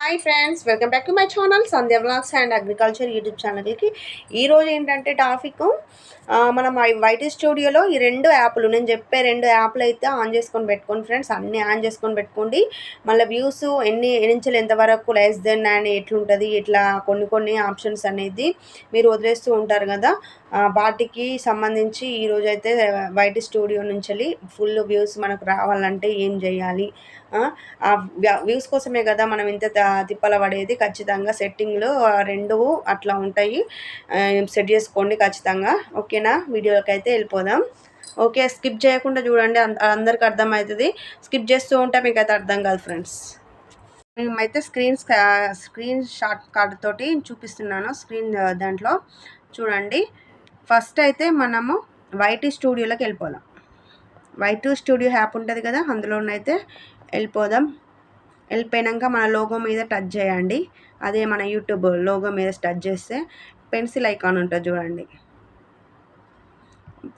Hi friends welcome back to my channel Sandhya blogs and agriculture YouTube ఛానల్కి ఈరోజు ఏంటంటే topic మనం YT స్టూడియోలో ఈ రెండు యాప్లు నేను చెప్పే రెండు యాప్లు అయితే ఆన్ చేసుకొని పెట్టుకోండి ఫ్రెండ్స్ అన్నీ ఆన్ చేసుకొని పెట్టుకోండి. మళ్ళీ వ్యూస్ ఎన్ని నుంచి ఎంతవరకు లెస్ దెన్ అండ్ ఎట్లుంటుంది ఇట్లా కొన్ని కొన్ని ఆప్షన్స్ అనేది మీరు వదిలేస్తూ ఉంటారు కదా. వాటికి సంబంధించి ఈరోజు అయితే వైటీ స్టూడియో నుంచి ఫుల్ వ్యూస్ మనకు రావాలంటే ఏం చేయాలి? ఆ వ్యూస్ కోసమే కదా మనం ఇంత తిప్పల పడేది? ఖచ్చితంగా సెట్టింగ్లు రెండు అట్లా ఉంటాయి. సెట్ చేసుకోండి ఖచ్చితంగా. ఓకేనా? వీడియోకి అయితే వెళ్ళిపోదాం. ఓకే స్కిప్ చేయకుండా చూడండి. అందరికి అర్థమవుతుంది. స్కిప్ చేస్తూ ఉంటే మీకు అయితే అర్థం కాదు ఫ్రెండ్స్. మేమైతే స్క్రీన్ స్క్రీన్ షార్ట్ కార్డ్ తోటి చూపిస్తున్నాను. స్క్రీన్ దాంట్లో. చూడండి. ఫస్ట్ అయితే మనము వైటీ స్టూడియోలోకి వెళ్ళిపోదాం. వైట్ స్టూడియో యాప్ ఉంటుంది కదా అందులోనైతే వెళ్ళిపోదాం. వెళ్ళిపోయాక మన లోగో మీద టచ్ చేయండి. అదే మన యూట్యూబ్ లోగో మీద టచ్ చేస్తే పెన్సిల్ ఐకాన్ ఉంటుంది చూడండి.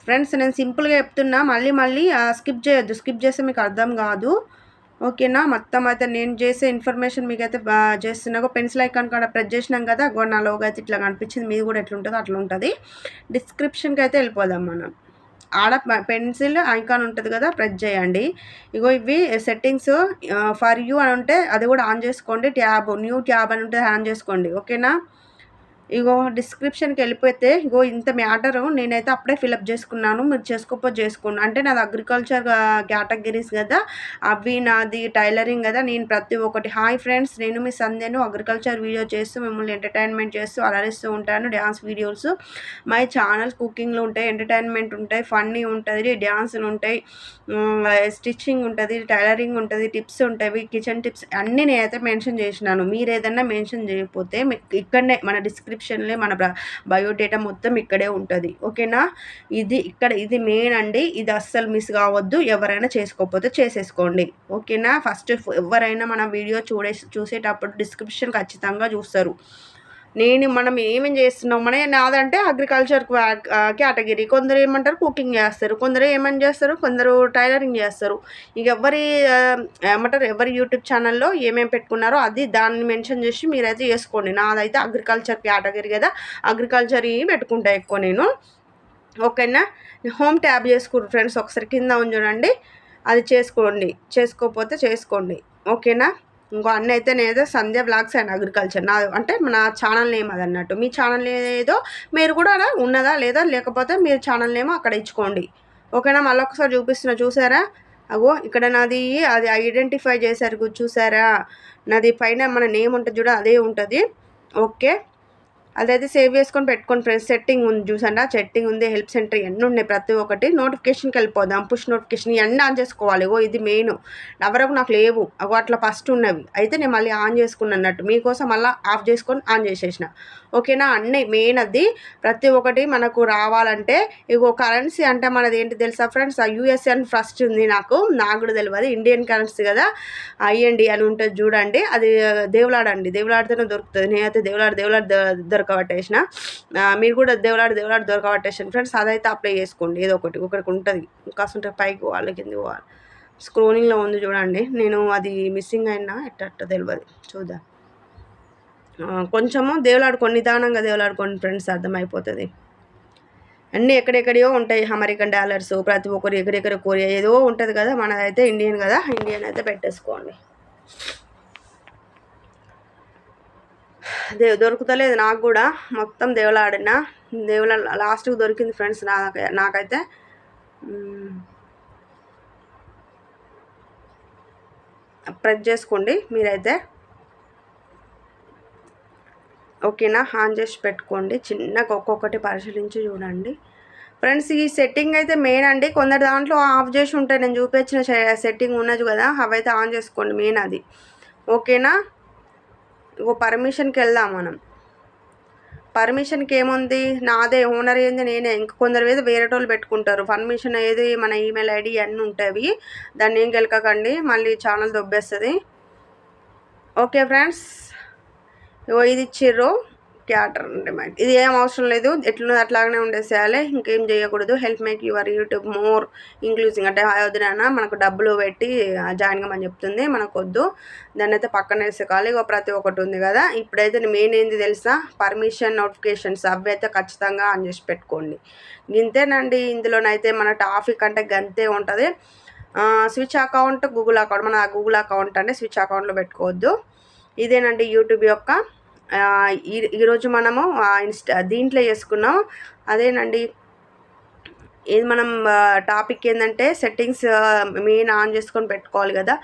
ఫ్రెండ్స్ నేను సింపుల్గా చెప్తున్నా మళ్ళీ మళ్ళీ స్కిప్ చేయొద్దు. స్కిప్ చేస్తే మీకు అర్థం కాదు. ఓకేనా? మొత్తం అయితే నేను చేసే ఇన్ఫర్మేషన్ మీకు అయితే చేస్తున్నా. పెన్సిల్ ఐకాన్ కూడా ప్రెస్ చేసినాం కదా నా లోగా అయితే ఇట్లా కనిపించింది. మీది కూడా ఎట్లుంటుందో అట్లా ఉంటుంది. డిస్క్రిప్షన్కి అయితే వెళ్ళిపోదాం మనం. ఆడ పెన్సిల్ ఐకాన్ ఉంటుంది కదా ప్రెస్ చేయండి. ఇగో ఇవి సెట్టింగ్స్ ఫర్ యూ అని ఉంటే అది కూడా ఆన్ చేసుకోండి. ట్యాబ్ న్యూ ట్యాబ్ అని ఉంటే ఆన్ చేసుకోండి. ఓకేనా? ఇగో డిస్క్రిప్షన్కి వెళ్ళిపోతే ఇగో ఇంత మ్యాటర్ నేనైతే అప్పుడే ఫిలప్ చేసుకున్నాను. మీరు చేసుకోకపోతే చేసుకోండి. అంటే నాది అగ్రికల్చర్ కేటగిరీస్ కదా అవి నాది టైలరింగ్ కదా. నేను ప్రతి ఒక్కటి హాయ్ ఫ్రెండ్స్ నేను మీ సంధ్యను అగ్రికల్చర్ వీడియో చేస్తూ మిమ్మల్ని ఎంటర్టైన్మెంట్ చేస్తూ అలరిస్తూ ఉంటాను డ్యాన్స్ వీడియోస్ మై ఛానల్స్ కుకింగ్లు ఉంటాయి ఎంటర్టైన్మెంట్ ఉంటాయి ఫన్నీ ఉంటుంది డ్యాన్సులు ఉంటాయి స్టిచ్చింగ్ ఉంటుంది టైలరింగ్ ఉంటుంది టిప్స్ ఉంటాయి కిచెన్ టిప్స్ అన్నీ నేనైతే మెన్షన్ చేసినాను. మీరు ఏదైనా మెన్షన్ చేయకపోతే ఇక్కడనే మన డిస్క్రిప్షన్ డిస్క్రిప్షన్లో మన బయోడేటా మొత్తం ఇక్కడే ఉంటుంది. ఓకేనా? ఇది ఇక్కడ ఇది మెయిన్ అండి. ఇది అస్సలు మిస్ కావద్దు. ఎవరైనా చేసుకోకపోతే చేసేసుకోండి. ఓకేనా? ఫస్ట్ ఎవరైనా మన వీడియో చూడే చూసేటప్పుడు డిస్క్రిప్షన్ ఖచ్చితంగా చూస్తారు. నేను మనం ఏమేం చేస్తున్నాం? మన నాదంటే అగ్రికల్చర్ కేటగిరీ కొందరు ఏమంటారు? కుకింగ్ చేస్తారు. కొందరు ఏమని చేస్తారు? కొందరు టైలరింగ్ చేస్తారు. ఇక ఎవరి ఏమంటారు? ఎవరి యూట్యూబ్ ఛానల్లో ఏమేమి పెట్టుకున్నారో అది దాన్ని మెన్షన్ చేసి మీరైతే చేసుకోండి. నాదైతే అగ్రికల్చర్ కేటగిరీ కదా. అగ్రికల్చర్ పెట్టుకుంటా ఎక్కువ నేను. ఓకేనా? హోమ్ ట్యాబ్ చేసుకోరు ఫ్రెండ్స్ ఒకసారి కింద చూడండి. అది చేసుకోండి. చేసుకోకపోతే చేసుకోండి. ఓకేనా? ఇంకో అన్న అయితే నేదో సంధ్య బ్లాగ్స్ అండ్ అగ్రికల్చర్. నా అంటే నా ఛానల్ నేమ్ అది అన్నట్టు మీ ఛానల్ ఏదో మీరు కూడా ఉన్నదా లేదా లేకపోతే మీరు ఛానల్ నేమ్ అక్కడ ఇచ్చుకోండి. ఓకేనా? మళ్ళీ ఒకసారి చూపిస్తున్నా చూసారా? అగో ఇక్కడ నాది అది ఐడెంటిఫై చేశారు చూసారా? నాది పైన మన నేమ్ ఉంటుంది చూడ అదే ఉంటుంది. ఓకే. అదైతే సేవ్ చేసుకొని పెట్టుకోండి ఫ్రెండ్స్ సెట్టింగ్ ఉంది చూసండి ఆ సెట్టింగ్ ఉంది హెల్ప్ సెంటర్ ఎన్ని ఉన్నాయి? ప్రతి ఒక్కటి నోటిఫికేషన్కి వెళ్ళిపోదాం. పుష్ నోటిఫికేషన్ ఇవన్నీ ఆన్ చేసుకోవాలి. ఓ ఇది మెయిన్ ఎవరకు నాకు లేవు. అగో అట్లా ఫస్ట్ ఉన్నవి. అయితే నేను మళ్ళీ ఆన్ చేసుకున్నట్టు అన్నట్టు. మీకోసం మళ్ళీ ఆఫ్ చేసుకొని ఆన్ చేసేసిన. ఓకేనా అన్నీ మెయిన్ అది. ప్రతి ఒక్కటి మనకు రావాలంటే ఇగో కరెన్సీ అంటే మనది ఏంటి తెలుసా ఫ్రెండ్స్ ఆ యూఎస్ఎన్ ఫస్ట్ ఉంది నాకు. నాకు కూడా తెలియదు ఇండియన్ కరెన్సీ కదా. ఐఎండి అని ఉంటుంది చూడండి. అది దేవులాడండి దేవులాడితేనే దొరుకుతుంది. నేనైతే దేవులాడు దేవులాడు దొరకబట్టేసిన మీరు కూడా దేవులాడు దేవులాడు దొరకబట్టేసాను ఫ్రెండ్స్ అదైతే అప్లై చేసుకోండి. ఏదో ఒకటి ఒకటికి ఉంటుంది. కాసుంటే పైకి పోవాలి కింది పోవాలి. స్క్రోలింగ్లో ఉంది చూడండి. నేను అది మిస్సింగ్ అయినా ఎట్ట తెలియదు చూద్దాం. కొంచెము దేవులాడుకోండి నిదానంగా దేవులాడుకోండి ఫ్రెండ్స్ అర్థమైపోతుంది. అన్నీ ఎక్కడెక్కడో ఉంటాయి. అమెరికన్ డాలర్స్ ప్రతి ఒక్కరు ఎక్కడెక్కడ కొరియా ఏదో ఉంటుంది కదా మనదైతే ఇండియన్ కదా ఇండియన్ అయితే పెట్టేసుకోండి. దే దొరుకుతలేదు నాకు కూడా. మొత్తం దేవులాడిన. దేవుల లాస్ట్కి దొరికింది ఫ్రెండ్స్ నాకు నాకైతే. ప్రెస్ చేసుకోండి మీరైతే. ఓకేనా? ఆన్ చేసి పెట్టుకోండి. చిన్నగా ఒక్కొక్కటి పరిశీలించి చూడండి. ఫ్రెండ్స్ ఈ సెట్టింగ్ అయితే మెయిన్ అండి. కొందరు దాంట్లో ఆఫ్ చేసి ఉంటే నేను చూపించిన సెట్టింగ్ ఉన్నది కదా అవైతే ఆన్ చేసుకోండి. మెయిన్ అది. ఓకేనా? ఓ పర్మిషన్కి వెళ్దాం మనం. పర్మిషన్కి ఏముంది నాదే ఓనర్ ఏంది? నేనే. ఇంక కొందరు ఏదో వేరే వాళ్ళు పెట్టుకుంటారు. పర్మిషన్ ఏది? మన ఈమెయిల్ ఐడి అన్నీ ఉంటాయి దాన్ని ఏం గెలకకండి. మళ్ళీ ఛానల్ దొబ్బేస్తుంది. Okay friends. ఇది ఇచ్చిర్రు. క్యాటర్ రిమైండ్ ఇది ఏం అవసరం లేదు. ఎట్లున్నది అట్లాగనే ఉండేసేయాలి. ఇంకేం చేయకూడదు. Help make your YouTube more including. అంటే వదిన మనకు డబ్బులు పెట్టి జాయిన్ కమని చెప్తుంది. మనకు వద్దు దాన్ని అయితే పక్కన వేసుకోవాలి ఇక ప్రతి ఒక్కటి ఉంది కదా. ఇప్పుడైతే మెయిన్ ఏంది తెలుసా? పర్మిషన్ నోటిఫికేషన్స్ అవి అయితే ఖచ్చితంగా ఆన్ చేసి పెట్టుకోండి. ఇంతేనండి. ఇందులోనైతే మన టాపిక్ అంటే గంతే ఉంటుంది. Switch account Google account. మన గూగుల్ అకౌంట్ అంటే స్విచ్ అకౌంట్లో పెట్టుకోవద్దు. ఇదేనండి యూట్యూబ్ యొక్క ఈ ఈరోజు మనము ఇన్స్టా దీంట్లో చేసుకున్నాం. అదేనండి. ఇది మనం టాపిక్ ఏంటంటే సెట్టింగ్స్ మెయిన్ ఆన్ చేసుకొని పెట్టుకోవాలి కదా.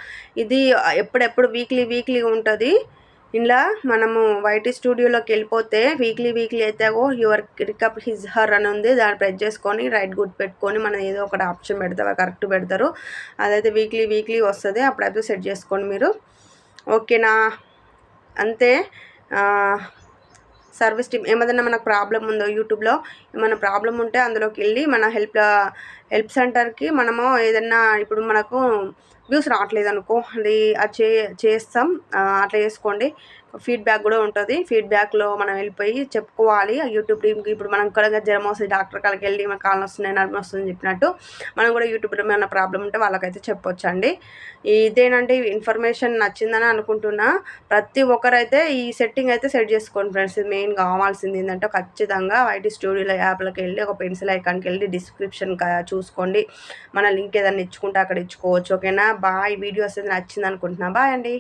ఇది ఎప్పుడెప్పుడు వీక్లీ వీక్లీ ఉంటుంది. ఇలా మనము వైటీ స్టూడియోలోకి వెళ్ళిపోతే వీక్లీ వీక్లీ అయితే యువర్ రికప్ హిజ్ హర్ అని ఉంది. దాన్ని ప్రెస్ చేసుకొని రైట్ గుడ్ పెట్టుకొని మనం ఏదో ఒకటి ఆప్షన్ పెడతారు కరెక్ట్ పెడతారు. అదైతే వీక్లీ వీక్లీ వస్తుంది. అప్పుడైతే సెట్ చేసుకోండి మీరు. ఓకేనా? అంతే. సర్వీస్ టీమ్ ఏమైనా మనకు ప్రాబ్లం ఉందో యూట్యూబ్లో ఏమైనా ప్రాబ్లం ఉంటే అందులోకి వెళ్ళి మన హెల్ప్ హెల్ప్ సెంటర్కి మనము ఏదన్నా ఇప్పుడు మనకు వ్యూస్ రావట్లేదు అనుకో అది అది చే చేస్తాం అట్లా చేసుకోండి. ఫీడ్బ్యాక్ కూడా ఉంటుంది. ఫీడ్బ్యాక్లో మనం వెళ్ళిపోయి చెప్పుకోవాలి. యూట్యూబ్ టీమ్కి ఇప్పుడు మనం కూడా జ్వరం వస్తుంది డాక్టర్ కాళ్ళకి వెళ్ళి మన కాళ్ళు వస్తున్నాయి నడుము వస్తుంది చెప్పినట్టు మనం కూడా యూట్యూబ్లో ఏమైనా ప్రాబ్లం ఉంటే వాళ్ళకైతే చెప్పొచ్చండి. ఇదేనండి ఇన్ఫర్మేషన్ నచ్చిందని అనుకుంటున్నా. ప్రతి ఒక్కరైతే ఈ సెట్టింగ్ అయితే సెట్ చేసుకోండి ఫ్రెండ్స్ ఇది మెయిన్ కావాల్సింది ఏంటంటే ఖచ్చితంగా వైటీ స్టూడియోలో యాప్లోకి వెళ్ళి ఒక పెన్సిల్ ఐకాన్కి వెళ్ళి డిస్క్రిప్షన్ చూసుకోండి. మన లింక్ ఏదైనా ఇచ్చుకుంటే అక్కడ ఇచ్చుకోవచ్చు. ఓకేనా బాయ్. వీడియోస్ నచ్చింది అనుకుంటున్నా. బాయ్ అండి.